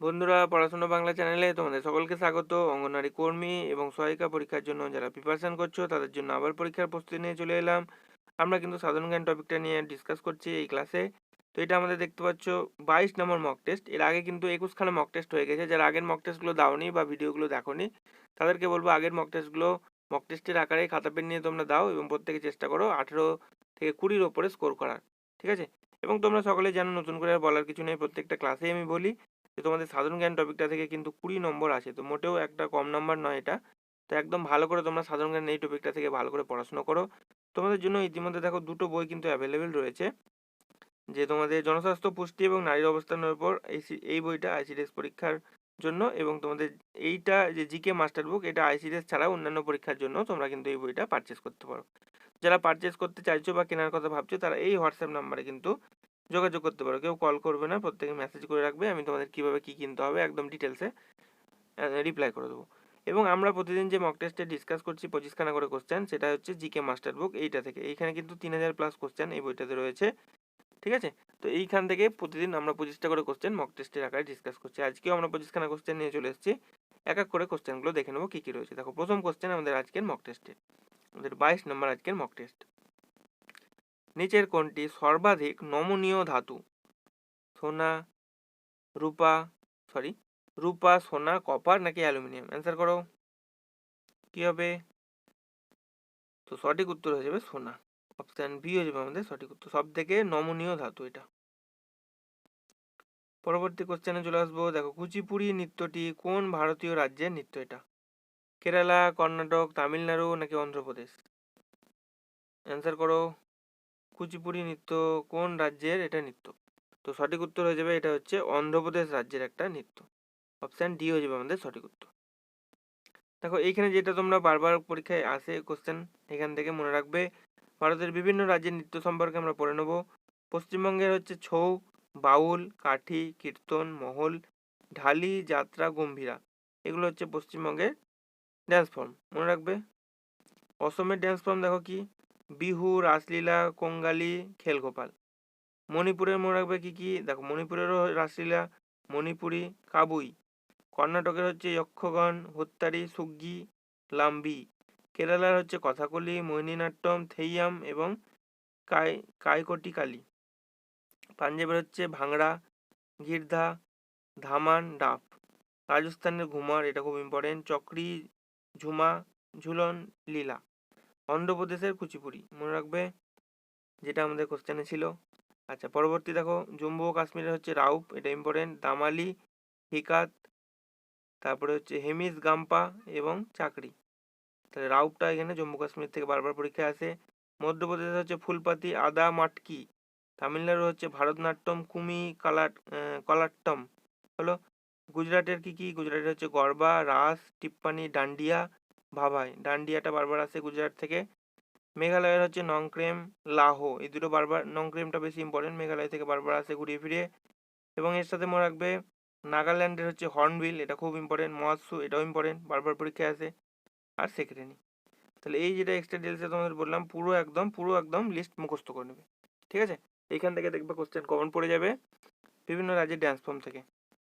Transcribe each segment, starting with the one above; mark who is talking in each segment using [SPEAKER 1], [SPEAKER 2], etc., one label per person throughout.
[SPEAKER 1] বন্ধুরা, পড়াশোনা বাংলা চ্যানেলে তোমাদের সকলকে স্বাগত। অঙ্গনওয়াড়ি কর্মী এবং সহায়িকা পরীক্ষার জন্য যারা প্রিপারেশন করছ, তাদের জন্য আবার পরীক্ষার প্রস্তুতি নিয়ে চলে এলাম। আমরা কিন্তু সাধারণ জ্ঞান টপিকটা নিয়ে ডিসকাস করছি এই ক্লাসে তো এটা আমাদের দেখতে পাচ্ছ, বাইশ নম্বর মক টেস্ট এর আগে কিন্তু একুশখানে মক টেস্ট হয়ে গেছে। যারা আগের মক টেস্টগুলো দাওনি বা ভিডিওগুলো দেখোনি, তাদেরকে বলব আগের মক টেস্টগুলো মক টেস্টের আকারে খাতা পেন নিয়ে তোমরা দাও এবং প্রত্যেকে চেষ্টা করো আঠেরো থেকে কুড়ির ওপরে স্কোর করার, ঠিক আছে? এবং তোমরা সকলে জানো, নতুন করে আর বলার কিছু নেই। প্রত্যেকটা ক্লাসেই আমি বলি। যে তোমাদের সাধারণ জ্ঞান টপিকটা থেকে কিন্তু কুড়ি নম্বর আছে। তো মোটেও একটা কম নাম্বার নয় এটা। তো একদম ভালো করে তোমরা সাধারণ জ্ঞান এই টপিকটা থেকে ভালো করে পড়াশোনা করো। তোমাদের জন্য ইতিমধ্যে দেখো দুটো বই কিন্তু অ্যাভেলেবেল রয়েছে। যে তোমাদের জনস্বাস্থ্য, পুষ্টি এবং নারীর অবস্থানের উপর এই এই বইটা আইসিডিএস পরীক্ষার জন্য এবং তোমাদের এইটা যে জিকে মাস্টার বুক এটা আইসিডিএস ছাড়াও অন্যান্য পরীক্ষার জন্য তোমরা কিন্তু এই বইটা পারচেস করতে পারো। যারা পারচেস করতে চাইছো বা কেনার কথা ভাবছ, তারা এই হোয়াটসঅ্যাপ নাম্বারে কিন্তু যোগাযোগ করতে পারো। কেউ কল করবে না, প্রত্যেকে মেসেজ করে রাখবে, আমি তোমাদের কীভাবে কী কিনতে হবে, একদম ডিটেলসে রিপ্লাই করে দেবো। এবং আমরা প্রতিদিন যে মক টেস্টে ডিসকাস করছি, পঁচিশখানা করে কোশ্চেন সেটা হচ্ছে জিকে মাস্টার বুক এইটা থেকে। এইখানে কিন্তু তিন হাজার প্লাস কোশ্চেন এই বইটাতে রয়েছে। ঠিক আছে? তো এইখান থেকে প্রতিদিন আমরা পঁচিশটা করে কোশ্চেন মক টেস্টের আকারে ডিসকাস করছি। আজকেও আমরা পঁচিশখানা কোশ্চেন নিয়ে চলে এসেছি। এক এক করে কোশ্চেনগুলো দেখে নেব, কী কী রয়েছে। দেখো, প্রথম কোশ্চেন আমাদের আজকের মক টেস্টে আমাদের বাইশ নম্বর আজকের মক টেস্ট নিচের কোনটি সর্বাধিক নমনীয় ধাতু। সোনা, রূপা সরি রূপা, সোনা, কপার নাকি অ্যালুমিনিয়াম? অ্যান্সার করো। কি হবে? তো সঠিক উত্তর হয়ে যাবে সোনা। অপশান বি হয়ে যাবে আমাদের সঠিক উত্তর। সব থেকে নমনীয় ধাতু এটা। পরবর্তী কোশ্চেনে চলে আসব। দেখো, কুচিপুড়ি নৃত্যটি কোন ভারতীয় রাজ্যের নৃত্য এটা? কেরালা, কর্ণাটক, তামিলনাড়ু নাকি অন্ধ্রপ্রদেশ? অ্যান্সার করো। কুচিপুড়ি নৃত্য কোন রাজ্যের এটা নৃত্য? তো সঠিক উত্তর হয়ে যাবে এটা হচ্ছে অন্ধ্রপ্রদেশ রাজ্যের একটা নৃত্য। অপশান ডি হয়ে যাবে আমাদের সঠিক উত্তর। দেখো, এইখানে যেটা তোমরা বারবার পরীক্ষায় আসে কোশ্চেন এখান থেকে মনে রাখবে, ভারতের বিভিন্ন রাজ্যের নৃত্য সম্পর্কে আমরা পড়ে নেব। পশ্চিমবঙ্গের হচ্ছে ছৌ, বাউল, কাঠি, কীর্তন, মহল, ঢালি, যাত্রা, গম্ভীরা। এগুলো হচ্ছে পশ্চিমবঙ্গের ড্যান্স ফর্ম মনে রাখবে? অসমের ড্যান্স ফর্ম দেখো কি? বিহু, রাসলীলা, কঙ্গালি, খেলগোপাল। মণিপুরের মনে রাখবে কী কী? দেখো, মণিপুরেরও রাসলীলা, মণিপুরি, কাবুই। কর্ণাটকের হচ্ছে যক্ষগণ হত্যারি সুগ্গি, লাম্বি। কেরালার হচ্ছে কথাকলি, মোহিনীনাট্যম, থেইয়াম এবং কাই কাইকটি কালি পাঞ্জাবের হচ্ছে ভাংড়া গির্ধা, ধামান, ডাফ। রাজস্থানের ঘুমার, এটা খুব ইম্পর্টেন্ট চক্রি, ঝুমা, ঝুলন, লীলা। অন্ধ্রপ্রদেশের কুচিপুড়ি। মনে রাখবে যেটা আমাদের কোশ্চেনে ছিল। আচ্ছা পরবর্তী দেখো, জম্মু ও কাশ্মীরের হচ্ছে রাউপ, এটা ইম্পর্টেন্ট দামালি, হিকাত, তারপরে হচ্ছে হেমিস, গাম্পা এবং চাকরি। তাহলে রাউপটা এখানে জম্মু কাশ্মীর থেকে বারবার পরীক্ষায় আসে। মধ্যপ্রদেশে হচ্ছে ফুলপাতি, আদা, মাটকি। তামিলনাড়ু হচ্ছে ভারতনাট্যম, কুমি, কালাট কলাট্টম। হলো, গুজরাটের কি কি? গুজরাটের হচ্ছে গরবা, রাস, টিপ্পানি, ডান্ডিয়া ভাভাই ডান্ডিয়াটা বারবার আসে গুজরাট থেকে। মেঘালয়ের হচ্ছে নংক্রেম লাহো এই দুটো বারবার, নংক্রেমটা বেশি ইম্পর্টেন্ট মেঘালয় থেকে বারবার আসে ঘুরিয়ে ফিরিয়ে। এবং এর সাথে মনে রাখবে, নাগাল্যান্ডের হচ্ছে হর্নবিল, এটা খুব ইম্পর্টেন্ট মহাসু এটাও ইম্পর্টেন্ট বারবার পরীক্ষায় আসে। আর সেক্রেটারি তাহলে এই যেটা এক্সট্রা ডিটেলসে তোমাদের বললাম, পুরো একদম পুরো একদম লিস্ট মুখস্থ করে নেবে। ঠিক আছে? এইখান থেকে দেখবে কোশ্চেন কমন পড়ে যাবে। বিভিন্ন রাজ্যের ড্যান্স ফর্ম থেকে।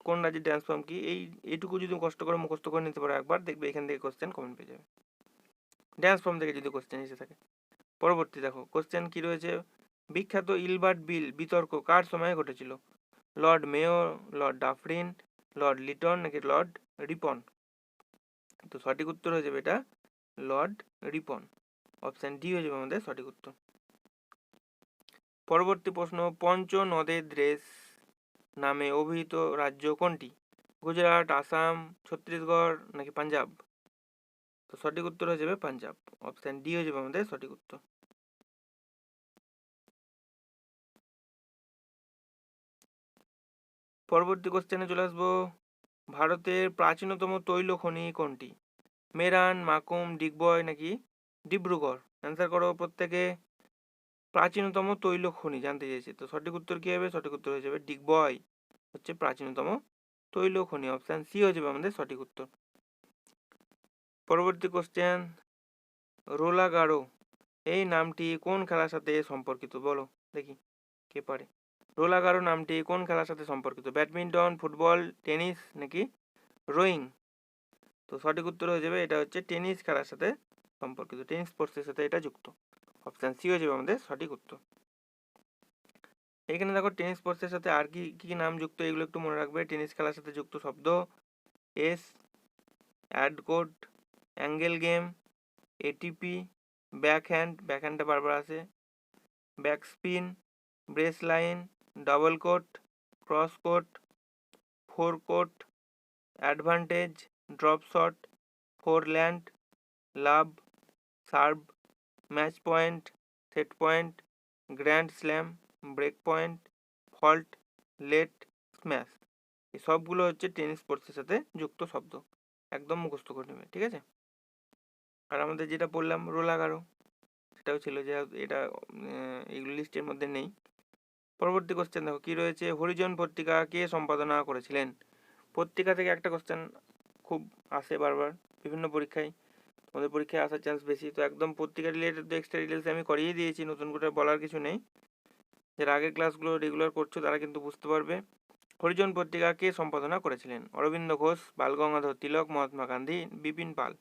[SPEAKER 1] কোন রাজ্যের ড্যান্স ফর্ম কি? এই, এইটুকু যদি কষ্ট করে মুখস্থ করে নিতে পারো একবার, দেখবে এখান থেকে কোশ্চেন কমন পেয়ে যাবে। ড্যান্স ফর্ম থেকে যদি কোশ্চেন এসে থাকে। পরবর্তী দেখো কোশ্চেন কি রয়েছে? বিখ্যাত ইলবার্ট বিল, বিতর্ক কার সময়ে ঘটেছিল? Lord Mayo Lord Dufferin, Lord Lytton নাকি লর্ড রিপন? তো সঠিক উত্তর হয়ে যাবে এটা লর্ড রিপন। অপশান ডি হয়ে যাবে আমাদের সঠিক উত্তর। পরবর্তী প্রশ্ন পঞ্চ নদের দেশ নামে অভিহিত রাজ্য কোনটি? গুজরাট, আসাম, ছত্তিশগড় নাকি পাঞ্জাব? তো সঠিক উত্তর হয়ে যাবে পাঞ্জাব। অপশান ডি হয়ে যাবে আমাদের সঠিক উত্তর। পরবর্তী কোশ্চেনে চলে আসব। ভারতের প্রাচীনতম তৈল খনি কোনটি? মেরান, মাকুম, ডিগবয় নাকি ডিব্রুগড়? অ্যান্সার করো প্রত্যেকে। প্রাচীনতম তৈল খনি, জানতে চেয়েছি তো সঠিক উত্তর কী হবে? সঠিক উত্তর হয়ে যাবে ডিগবয় হচ্ছে প্রাচীনতম তৈল খনি অপশান সি হয়ে যাবে আমাদের সঠিক উত্তর। পরবর্তী কোশ্চেন রোলাগাড়ো এই নামটি কোন খেলার সাথে সম্পর্কিত? বলো, দেখি, কে পারে? রোলাগারো নামটি কোন খেলার সাথে সম্পর্কিত? ব্যাডমিন্টন, ফুটবল, টেনিস নাকি রোয়িং? তো সঠিক উত্তর হয়ে যাবে, এটা হচ্ছে টেনিস খেলার সাথে সম্পর্কিত। টেনিস স্পোর্টসের সাথে এটা যুক্ত। অপশান সি হয়ে যাবে আমাদের সঠিক উত্তর। এখানে দেখো টেনিস স্পোর্টসের সাথে আর কি কি নাম যুক্ত এগুলো একটু মনে রাখবে। টেনিস খেলার সাথে যুক্ত শব্দ ace ad court angle game ATP backhand back হ্যান্ডটা বারবার আসে। Backspin baseline double court cross court forecourt advantage drop shot forehand love serve match point set point grand slam break point fault let smash এই সবগুলো হচ্ছে tennis স্পোর্টসের সাথে যুক্ত শব্দ। একদম মুখস্থ করে নেবে, ঠিক আছে? আর আমাদের যেটা বললাম রোলাগারো সেটাও ছিল যে এটা এইগুলো লিস্টের মধ্যে নেই। পরবর্তী কোশ্চেন দেখো, কী রয়েছে? হরিজন পত্রিকা কে সম্পাদনা করেছিলেন? পত্রিকা থেকে একটা কোশ্চেন খুব আসে বারবার, বিভিন্ন পরীক্ষায়। তোমাদের পরীক্ষায় আসার চান্স বেশি। তো একদম পত্রিকা রিলেটেড এক্সট্রা ডিটেলস আমি করিয়ে দিয়েছি, নতুন করে বলার কিছু নেই। যারা আগের ক্লাসগুলো রেগুলার করছ, তারা কিন্তু বুঝতে পারবে। হরিজন পত্রিকা কে সম্পাদনা করেছিলেন। অরবিন্দ ঘোষ বালগঙ্গাধর তিলক, মহাত্মা গান্ধী, বিপিন পাল।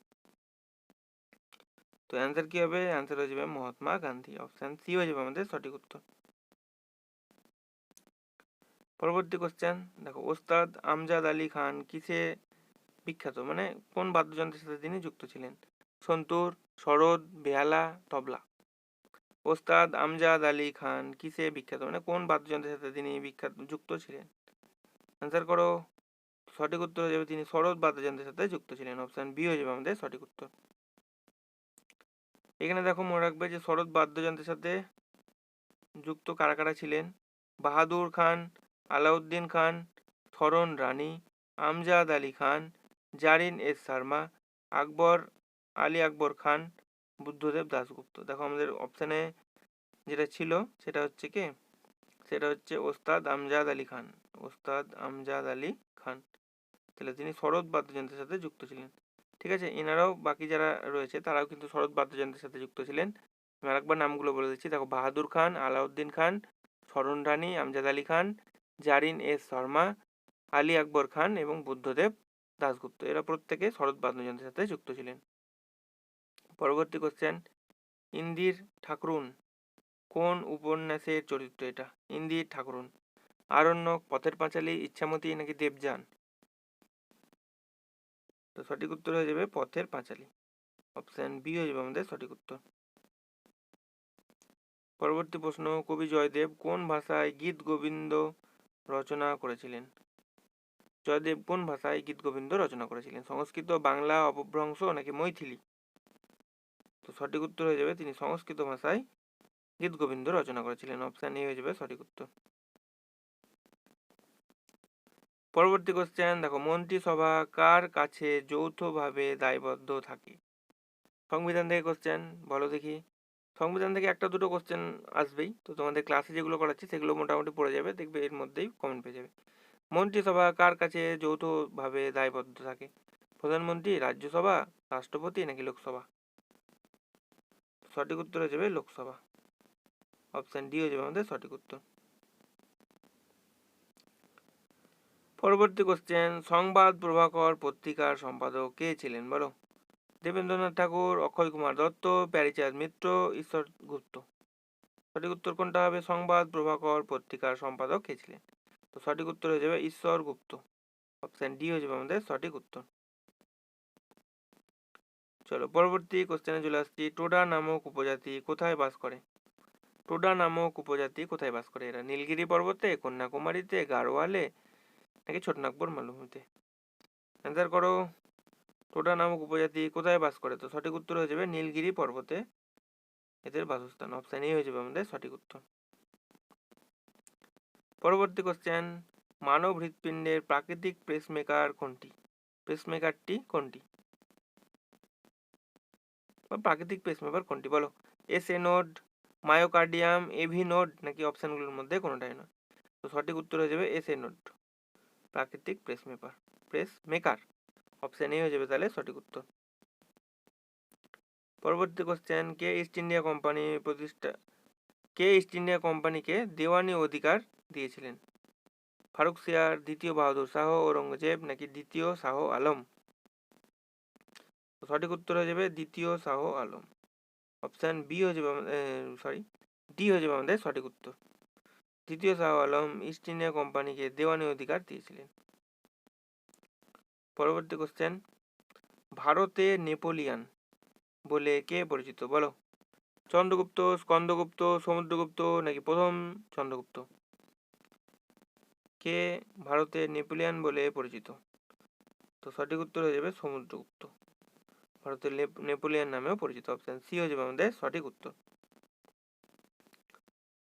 [SPEAKER 1] তো অ্যান্সার কি হবে? অ্যান্সার হয়ে যাবে মহাত্মা গান্ধী। অপশান সি হয়ে যাবে আমাদের সঠিক উত্তর। পরবর্তী কোশ্চেন দেখো, ওস্তাদ আমজাদ আলী খান কিসে বিখ্যাত? মানে কোন বাদ্যযন্ত্রের সাথে তিনি যুক্ত ছিলেন? সন্তুর সরোদ বেহালা, তবলা। ওস্তাদ আমজাদ আলী খান কিসে বিখ্যাত? মানে কোন বাদ্যযন্ত্রের সাথে তিনি বিখ্যাত, যুক্ত ছিলেন? অ্যান্সার করো। সঠিক উত্তর হয়ে যাবে তিনি সরোদ বাদ্যযন্ত্রের সাথে যুক্ত ছিলেন। অপশান বি হয়ে যাবে আমাদের সঠিক উত্তর। এখানে দেখো মনে রাখবে যে শরৎ বাদ্যযন্ত্রের সাথে যুক্ত কারা কারা ছিলেন? বাহাদুর খান, আলাউদ্দিন খান থরন রানী আমজাদ আলী খান, জারিন এস শর্মা, আকবর আলী আকবর খান, বুদ্ধদেব দাশগুপ্ত। দেখো আমাদের অপশানে যেটা ছিল, সেটা হচ্ছে কি? সেটা হচ্ছে ওস্তাদ আমজাদ আলী খান। ওস্তাদ আমজাদ আলী খান। তাহলে তিনি শরৎ বাদ্যযন্ত্রের সাথে যুক্ত ছিলেন। ঠিক আছে? এনারাও বাকি যারা রয়েছে, তারাও কিন্তু শরৎ বাদ্যযন্ত্রের সাথে যুক্ত ছিলেন। আমি আরেকবার নামগুলো বলে দিচ্ছি। দেখো, বাহাদুর খান, আলাউদ্দিন খান, স্মরণ রানী, আমজাদ আলী খান, জারিন এস শর্মা, আলী আকবর খান এবং বুদ্ধদেব দাশগুপ্ত। এরা প্রত্যেকে শরৎ বাদ্যযন্ত্রের সাথে যুক্ত ছিলেন। পরবর্তী কোশ্চেন ইন্দির ঠাকুরুন কোন উপন্যাসের চরিত্র এটা? ইন্দির ঠাকুরুন। আরণ্যক, পথের পাঁচালী, ইচ্ছামতি নাকি দেবযান? তো সঠিক উত্তর হয়ে যাবে পথের পাঁচালী। অপশান বি হয়ে যাবে আমাদের সঠিক উত্তর। পরবর্তী প্রশ্ন, কবি জয়দেব কোন ভাষায় গীত গোবিন্দ রচনা করেছিলেন? জয়দেব কোন ভাষায় গীত গোবিন্দ রচনা করেছিলেন? সংস্কৃত, বাংলা, অপভ্রংশ নাকি মৈথিলি? তো সঠিক উত্তর হয়ে যাবে তিনি সংস্কৃত ভাষায় গীত গোবিন্দ রচনা করেছিলেন। অপশান এ হয়ে যাবে সঠিক উত্তর। পরবর্তী কোশ্চেন দেখো মন্ত্রিসভা কার কাছে যৌথভাবে দায়বদ্ধ থাকে? সংবিধান থেকে কোশ্চেন বলো দেখি। সংবিধান থেকে একটা দুটো কোশ্চেন আসবেই। তো তোমাদের ক্লাসে যেগুলো করাচ্ছি সেগুলো মোটামুটি পড়ে যাবে, দেখবে এর মধ্যেই কমেন্ট পেয়ে যাবে। মন্ত্রিসভা কার কাছে যৌথভাবে দায়বদ্ধ থাকে? প্রধানমন্ত্রী, রাজ্যসভা, রাষ্ট্রপতি নাকি লোকসভা? সঠিক উত্তর হয়ে যাবে লোকসভা। অপশান ডি হয়ে যাবে আমাদের সঠিক উত্তর। পরবর্তী কোশ্চেন সংবাদ প্রভাকর পত্রিকার সম্পাদক কে ছিলেন? বলো। দেবেন্দ্রনাথ ঠাকুর, অক্ষয় কুমার দত্ত, প্যারিচাঁদ মিত্র, ঈশ্বর গুপ্ত। সঠিক উত্তর কোনটা হবে? সংবাদ প্রভাকর পত্রিকার সম্পাদক কে ছিলেন? তো সঠিক উত্তর হয়ে যাবে ঈশ্বর গুপ্ত। অপশান ডি হয়ে যাবে আমাদের সঠিক উত্তর। চলো পরবর্তী কোশ্চেনে চলে আসছি। টোডা নামক উপজাতি কোথায় বাস করে? টোডা নামক উপজাতি কোথায় বাস করে? এরা নীলগিরি পর্বতে, কন্যাকুমারীতে, গাড়োয়ালে নাকি ছোটনাগপুর মালভূমিতে? অ্যান্সার করো। টোডা নামক উপজাতি কোথায় বাস করে? তো সঠিক উত্তর হয়ে যাবে নীলগিরি পর্বতে। এদের বাসস্থান অপশান এ হয়ে যাবে আমাদের সঠিক উত্তর। পরবর্তী কোশ্চেন মানব হৃৎপিণ্ডের প্রাকৃতিক প্রেসমেকার কোনটি? প্রেসমেকারটি কোনটি? বা প্রাকৃতিক পেসমেকার কোনটি বলো? S A node myocardium AV node নাকি অপশানগুলোর মধ্যে কোনোটাই নয়? তো সঠিক উত্তর হয়ে যাবে এস এ নোড প্রাকৃতিক pacemaker pacemaker. Option A হয়ে যাবে তাহলে সঠিক উত্তর। পরবর্তী কোশ্চেন কে ইস্ট ইন্ডিয়া কোম্পানি প্রতিষ্ঠা, কে ইস্ট ইন্ডিয়া কোম্পানিকে দেওয়ানি অধিকার দিয়েছিলেন? ফারুক সিয়ার, দ্বিতীয় বাহাদুর শাহ, ঔরঙ্গজেব নাকি দ্বিতীয় শাহ আলম? সঠিক উত্তর হয়ে যাবে দ্বিতীয় শাহ আলম। অপশান বি হয়ে যাবে সরি ডি হয়ে যাবে আমাদের সঠিক উত্তর। দ্বিতীয় শাহ আলম ইস্ট ইন্ডিয়া কোম্পানিকে দেওয়ানি অধিকার দিয়েছিলেন। পরবর্তী কোশ্চেন ভারতে নেপোলিয়ান বলে কে পরিচিত? বলো। চন্দ্রগুপ্ত, স্কন্দগুপ্ত, সমুদ্রগুপ্ত নাকি প্রথম চন্দ্রগুপ্ত? কে ভারতে নেপোলিয়ান বলে পরিচিত? তো সঠিক উত্তর হয়ে যাবে সমুদ্রগুপ্ত। ভারতের নেপোলিয়ান নামেও পরিচিত। অপশন সি হয়ে যাবে আমাদের সঠিক উত্তর।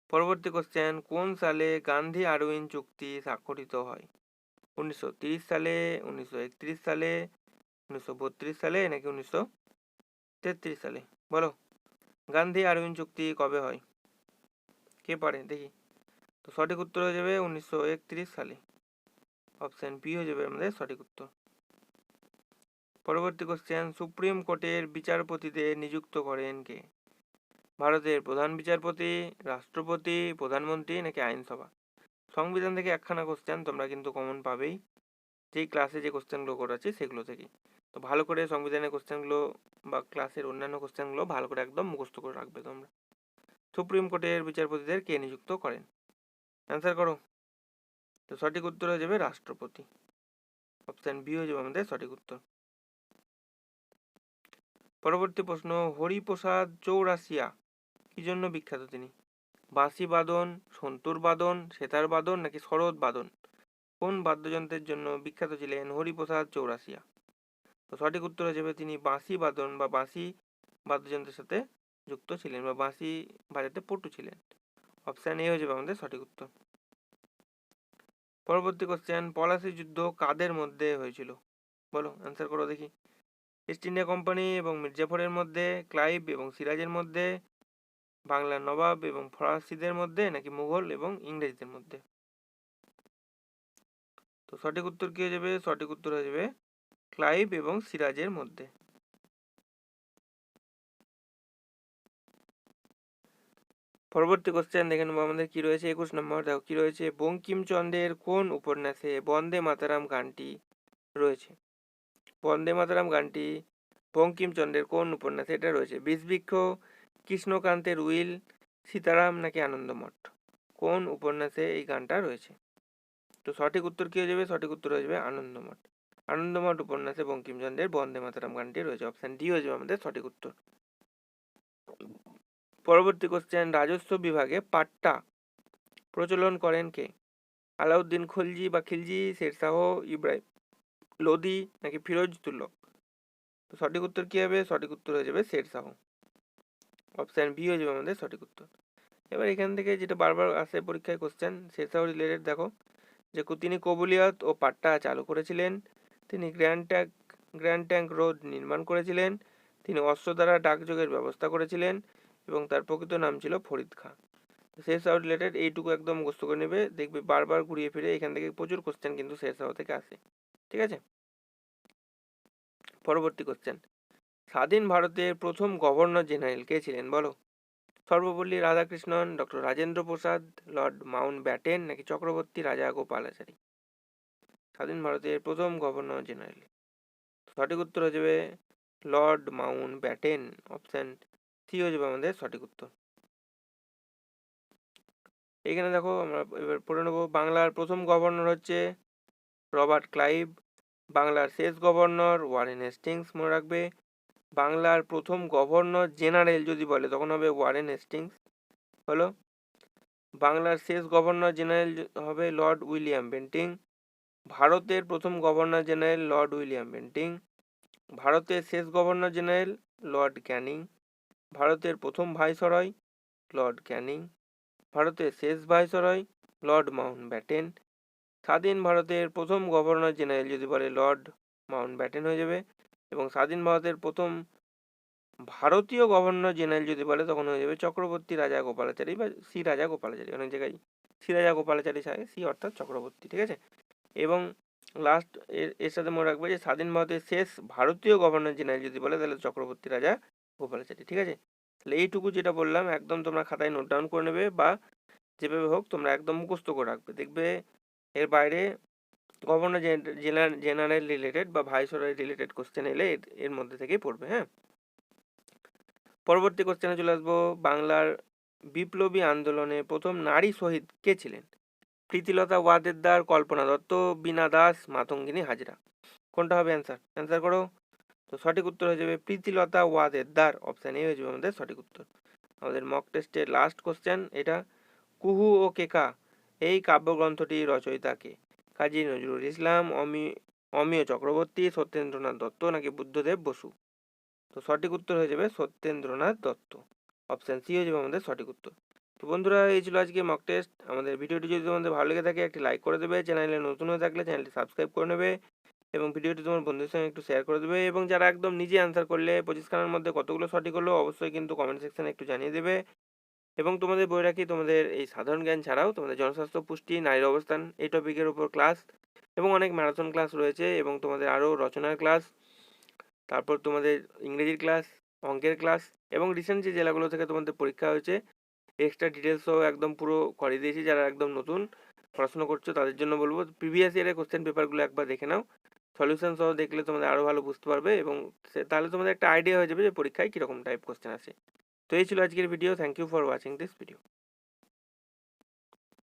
[SPEAKER 1] পরবর্তী কোশ্চেন কোন সালে গান্ধী আরউইন চুক্তি স্বাক্ষরিত হয়? উনিশশো সালে, উনিশশো একত্রিশ সালে, উনিশশো বত্রিশ সালে নাকি উনিশশো তেত্রিশ সালে? বলো, গান্ধী আরউইন চুক্তি কবে হয়? কে পারে? দেখি। তো সঠিক উত্তর হয়ে যাবে উনিশশো একত্রিশ সালে। অপশান বি হয়ে যাবে আমাদের সঠিক উত্তর। পরবর্তী কোশ্চেন সুপ্রিম কোর্টের বিচারপতিদের নিযুক্ত করেন কে? ভারতের প্রধান বিচারপতি, রাষ্ট্রপতি, প্রধানমন্ত্রী নাকি আইনসভা? সংবিধান থেকে একখানা কোশ্চেন তোমরা কিন্তু কমন পাবেই। যেই ক্লাসে যে কোশ্চেনগুলো করাচ্ছি সেগুলো থেকে তো ভালো করে সংবিধানের কোশ্চেনগুলো বা ক্লাসের অন্যান্য কোশ্চেনগুলো ভালো করে একদম মুখস্থ করে রাখবে তোমরা। সুপ্রিম কোর্টের বিচারপতিদের কে নিযুক্ত করেন? অ্যান্সার করো। তো সঠিক উত্তর হয়ে যাবে রাষ্ট্রপতি। অপশান বি হয়ে যাবে আমাদের সঠিক উত্তর। পরবর্তী প্রশ্ন, হরিপ্রসাদ চৌরাসিয়া কি জন্য বিখ্যাত তিনি? বাঁশি বাদন, সন্তুর বাদন, সেতার বাদন, নাকি শরৎ বাদন? কোন বাদ্যযন্ত্রের জন্য বিখ্যাত ছিলেন হরিপ্রসাদ চৌরাসিয়া তো সঠিক উত্তর যাবে তিনি বাঁশি বাদন বা বাঁশি বাদ্যযন্ত্রের সাথে যুক্ত ছিলেন বা বাঁশি বাজাতে পটু ছিলেন। অপশান এ হয়ে যাবে আমাদের সঠিক উত্তর। পরবর্তী কোশ্চেন পলাশি যুদ্ধ কাদের মধ্যে হয়েছিল? বলো অ্যান্সার করো দেখি। ইস্ট ইন্ডিয়া কোম্পানি এবং মির্জাফরের মধ্যে, ক্লাইভ এবং সিরাজের মধ্যে বাংলার নবাব এবং ফরাসিদের মধ্যে নাকি মুঘল এবং ইংরেজদের মধ্যে? তো সঠিক উত্তর কি হয়ে যাবে? সঠিক উত্তর হয়ে যাবে ক্লাইভ এবং সিরাজের মধ্যে। পরবর্তী কোশ্চেন দেখে নেব, আমাদের কি রয়েছে? একুশ নম্বর, দেখো কি রয়েছে? বঙ্কিমচন্দ্রের কোন উপন্যাসে বন্দে মাতারাম গানটি রয়েছে? বন্দে মাতারাম গানটি বঙ্কিমচন্দ্রের কোন উপন্যাসে এটা রয়েছে? বিষবৃক্ষ কৃষ্ণকান্তের উইল, সীতারাম নাকি আনন্দমঠ? কোন উপন্যাসে এই গানটা রয়েছে? তো সঠিক উত্তর কী হয়ে যাবে? সঠিক উত্তর হয়ে যাবে আনন্দমঠ। আনন্দমঠ উপন্যাসে বঙ্কিমচন্দ্রের বন্দে মাতারাম গানটি রয়েছে। অপশান ডি হয়ে যাবে আমাদের সঠিক উত্তর। পরবর্তী কোশ্চেন রাজস্ব বিভাগে পাট্টা প্রচলন করেন কে? আলাউদ্দিন খলজি বা খিলজি, শেরশাহ, ইব্রাহিম লোদি নাকি ফিরোজ তুল্লক তো সঠিক উত্তর কী হবে? সঠিক উত্তর হয়ে যাবে শেরশাহ অপশান বি হয়ে যাবে আমাদের সঠিক উত্তর। এবার এখান থেকে যেটা বারবার আসে পরীক্ষায় কোশ্চেন শেরশাহ রিলেটেড দেখো। যে তিনি কবুলিয়ত ও পাট্টা চালু করেছিলেন, তিনি Grand Trunk Grand Trunk Road নির্মাণ করেছিলেন, তিনি অস্ত্র দ্বারা ডাকযোগের ব্যবস্থা করেছিলেন এবং তার প্রকৃত নাম ছিল ফরিদ খাঁ। শেষ আউট রিলেটেড এইটুকু একদম মুখস্থ করে নেবে, দেখবে বারবার ঘুরিয়ে ফিরে এখান থেকে প্রচুর কোশ্চেন কিন্তু শেষ আউট থেকে আসে। ঠিক আছে? পরবর্তী কোশ্চেন স্বাধীন ভারতের প্রথম গভর্নর জেনারেল কে ছিলেন বলো? Sarvepalli Radhakrishnan doctor Rajendra Prasad Lord Mountbatten নাকি চক্রবর্তী রাজা গোপালাচারী? স্বাধীন ভারতের প্রথম গভর্নর জেনারেল সঠিক উত্তর হয়ে যাবে Lord Mountbatten. Option C হয়ে যাবে আমাদের সঠিক উত্তর। এখানে দেখো আমরা এবার পড়ে নেব, বাংলার প্রথম গভর্নর হচ্ছে রবার্ট ক্লাইভ, বাংলার শেষ গভর্নর ওয়ারেন হেস্টিংস মনে রাখবে। বাংলার প্রথম গভর্নর জেনারেল যদি বলে, তখন হবে ওয়ারেন হেস্টিংস। হলো? বাংলার শেষ গভর্নর জেনারেল হবে লর্ড উইলিয়াম বেন্টিং। ভারতের প্রথম governor general Lord William Bentinck. ভারতের শেষ গভর্নর জেনারেল লর্ড ক্যানিং। ভারতের প্রথম ভাইসরয় লর্ড ক্যানিং। ভারতের শেষ ভাইসরয় লর্ড মাউন্ট ব্যাটেন। স্বাধীন ভারতের প্রথম গভর্নর জেনারেল যদি বলে লর্ড মাউন্ট ব্যাটেন হয়ে যাবে এবং স্বাধীন ভারতের প্রথম ভারতীয় গভর্নর জেনারেল যদি বলে তখন হয়ে যাবে চক্রবর্তী রাজা গোপালাচারী বা শ্রী রাজা গোপালাচারী অনেক জায়গায় শ্রী রাজা গোপালাচারী থাকে সি অর্থাৎ চক্রবর্তী, ঠিক আছে? এবং লাস্ট এর এর সাথে মনে রাখবে যে স্বাধীন ভারতের শেষ ভারতীয় গভর্নর জেনারেল যদি বলে তাহলে চক্রবর্তী রাজা গোপালাচারী, ঠিক আছে? তাহলে এইটুকু যেটা বললাম, একদম তোমরা খাতায় নোট ডাউন করে নেবে বা যেভাবে হোক তোমরা একদম মুখস্থ করে রাখবে। দেখবে এর বাইরে গভর্নর জেনারেল রিলেটেড বা ভাইসরয় রিলেটেড কোশ্চেন এলে এর- মধ্যে থেকেই পড়বে হ্যাঁ? পরবর্তী কোশ্চেনে চলে আসব। বাংলার বিপ্লবী আন্দোলনে প্রথম নারী শহীদ কে ছিলেন? প্রীতিলতা ওয়াদেদার, কল্পনা দত্ত, বীণা দাস, মাতঙ্গিনী হাজরা। কোনটা হবে অ্যান্সার অ্যান্সার করো। তো সঠিক উত্তর হয়ে যাবে প্রীতিলতা ওয়াদেদার। অপশান এ হয়ে যাবে আমাদের সঠিক উত্তর। আমাদের মক টেস্টের লাস্ট কোশ্চেন এটা, কুহু ও কেকা কাব্যগ্রন্থটি রচয়িতাকে। কাজী নজরুল ইসলাম, অমি, অমিয় চক্রবর্তী, সত্যেন্দ্রনাথ দত্ত নাকি বুদ্ধদেব বসু? তো সঠিক উত্তর হয়ে যাবে সত্যেন্দ্রনাথ দত্ত। অপশান সি হয়ে যাবে আমাদের সঠিক উত্তর। তো বন্ধুরা, এই ছিল আজকে মক টেস্ট আমাদের ভিডিওটি যদি তোমাদের ভালো লেগে থাকে, একটি লাইক করে দেবে। চ্যানেলে নতুন হয়ে থাকলে চ্যানেলটি সাবস্ক্রাইব করে নেবে এবং ভিডিওটি তোমার বন্ধুদের সঙ্গে একটু শেয়ার করে দেবে এবং যারা একদম নিজে অ্যান্সার করলে পঁচিশ পঁচিশখানার মধ্যে কতগুলো সঠিক হলো, অবশ্যই কিন্তু কমেন্ট সেকশানে একটু জানিয়ে দেবে। এবং তোমাদের বই রাখি তোমাদের এই সাধারণ জ্ঞান ছাড়াও তোমাদের জনস্বাস্থ্য পুষ্টি, নারীর অবস্থান এই টপিকের উপর ক্লাস এবং অনেক ম্যারাথন ক্লাস রয়েছে এবং তোমাদের আরও রচনার ক্লাস তারপর তোমাদের ইংরেজির ক্লাস অঙ্কের ক্লাস এবং রিসেন্ট যে জেলাগুলো থেকে তোমাদের পরীক্ষা হয়েছে এক্সট্রা ডিটেলসও একদম পুরো করিয়ে দিয়েছি যারা একদম নতুন পড়াশোনা করছ তাদের জন্য বলব। প্রিভিয়াস ইয়ারের কোশ্চেন পেপারগুলো একবার দেখে নাও। সলিউশন সহ দেখলে তোমাদের আরও ভালো বুঝতে পারবে এবং তাহলে তোমাদের একটা আইডিয়া হয়ে যাবে যে পরীক্ষায় কীরকম টাইপ কোশ্চেন আসে। তো এই ছিল আজকের video thank you for watching this video